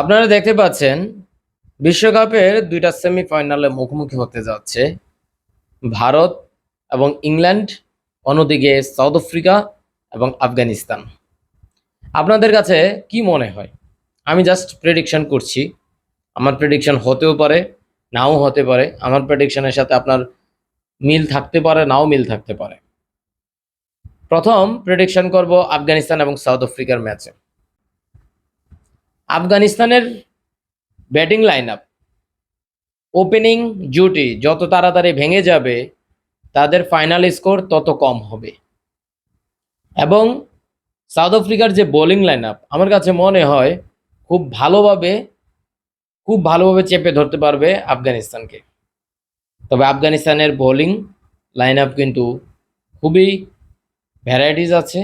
আপনারা দেখতে পাচ্ছেন, বিশ্বকাপের দুইটা সেমিফাইনালে মুখোমুখি হতে যাচ্ছে। ভারত এবং ইংল্যান্ড, অন্যদিকে সাউথ আফ্রিকা এবং আফগানিস্তান। আপনাদের কাছে কি মনে হয়? আমি জাস্ট প্রেডিকশন করছি। আমার প্রেডিকশন হতেও পারে, নাও হতে পারে। আমার প্রেডিকশনের সাথে আপনার মিল থাকতে পারে, নাও মিল থাকতে পারে। প্রথম প্রেডিকশন করব আফগানিস্তান এবং সাউথ আফ্রিকার ম্যাচে আফগানিস্তানের ব্যাটিং লাইন আপ ওপেনিং জুটি যত তাড়াতাড়ি ভেঙে যাবে, তাদের ফাইনাল স্কোর তত কম হবে। এবং সাউথ আফ্রিকার যে বোলিং লাইন আপ আমার কাছে মনে হয় খুব ভালোভাবে খুব ভালোভাবে চেপে ধরতে পারবে আফগানিস্তানকে। তবে আফগানিস্তানের বোলিং লাইন আপ কিন্তু খুবই ভ্যারাইটিস আছে।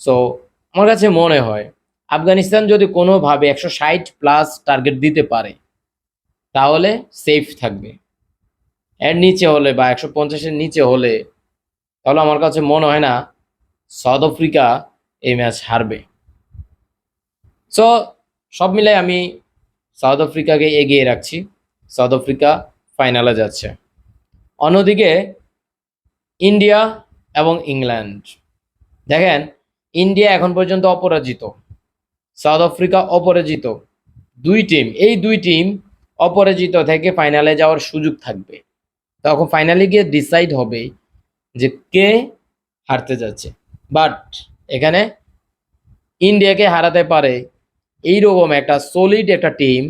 সো আমার কাছে মনে হয় আফগানিস্তান যদি কোনোভাবে একশো ষাট প্লাস টার্গেট দিতে পারে, তাহলে সেফ থাকবে। এর নিচে হলে বা একশো পঞ্চাশের নিচে হলে, তাহলে আমার কাছে মনে হয় না সাউথ আফ্রিকা এই ম্যাচ হারবে। সো সব মিলে আমি সাউথ আফ্রিকাকে এগিয়ে রাখছি। সাউথ আফ্রিকা ফাইনালে যাচ্ছে। অন্যদিকে, ইন্ডিয়া এবং ইংল্যান্ড। দেখেন, ইন্ডিয়া এখন পর্যন্ত অপরাজিত। সাউথ আফ্রিকা অপরাজিত। দুই টিম এই দুই টিম অপরাজিত থেকে ফাইনালে যাওয়ার সুযোগ থাকবে। তখন ফাইনালে গিয়ে ডিসাইড হবে যে কে হারতে যাচ্ছে। বাট এখানে ইন্ডিয়াকে হারাতে পারে এইরকম একটা সলিড একটা টিম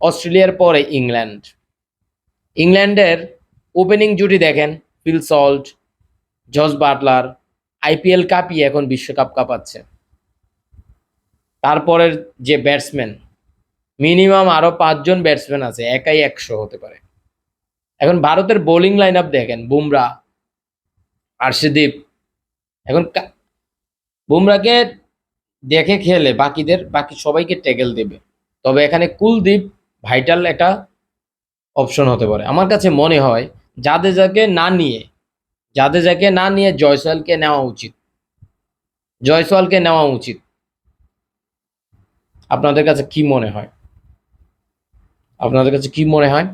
অস্ট্রেলিয়ার পরে ইংল্যান্ড। ইংল্যান্ডের ওপেনিং জুটি দেখেন Phil Salt Jos Buttler IPL কাপিয়ে এখন বিশ্বকাপ কাঁপাচ্ছে। তারপরের যে ব্যাটসম্যান মিনিমাম আরও পাঁচজন ব্যাটসম্যান আছে, একাই একশো হতে পারে। এখন ভারতের বোলিং লাইন আপ দেখেন, বুমরা, আর্শদীপ। এখন বুমরাকে দেখে খেলে বাকিদের, বাকি সবাইকে ট্যাকেল দেবে। তবে এখানে কুলদীপ ভাইটাল একটা অপশন হতে পারে। আমার কাছে মনে হয় জাদেজাকে না নিয়ে, জাদেজাকে না নিয়ে জয়সওয়ালকে নেওয়া উচিত। জয়সওয়ালকে নেওয়া উচিত। আপনাদের কাছে কি মনে হয়? আপনাদের কাছে কি মনে হয়?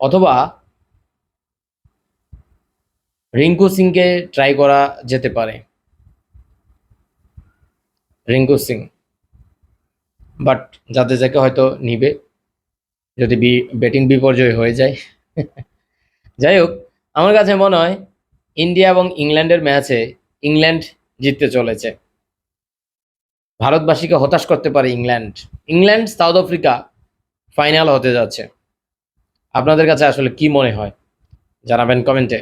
অথবা রিঙ্কু সিংকে ট্রাই করা যেতে পারে। রিঙ্কু সিং। বাট যাতে যাকে হয়তো নিবে, যদি বি ব্যাটিং বিপর্যয় হয়ে যায়। যাই হোক, আমার কাছে মনে হয়, ইন্ডিয়া এবং ইংল্যান্ডের ম্যাচে ইংল্যান্ড জিততে চলেছে। ভারতবাসীকে হতাশ করতে পারে England. England, South Africa final হতে যাচ্ছে। আপনাদের কাছে আসলে কি মনে হয়? জানাবেন কমেন্টে।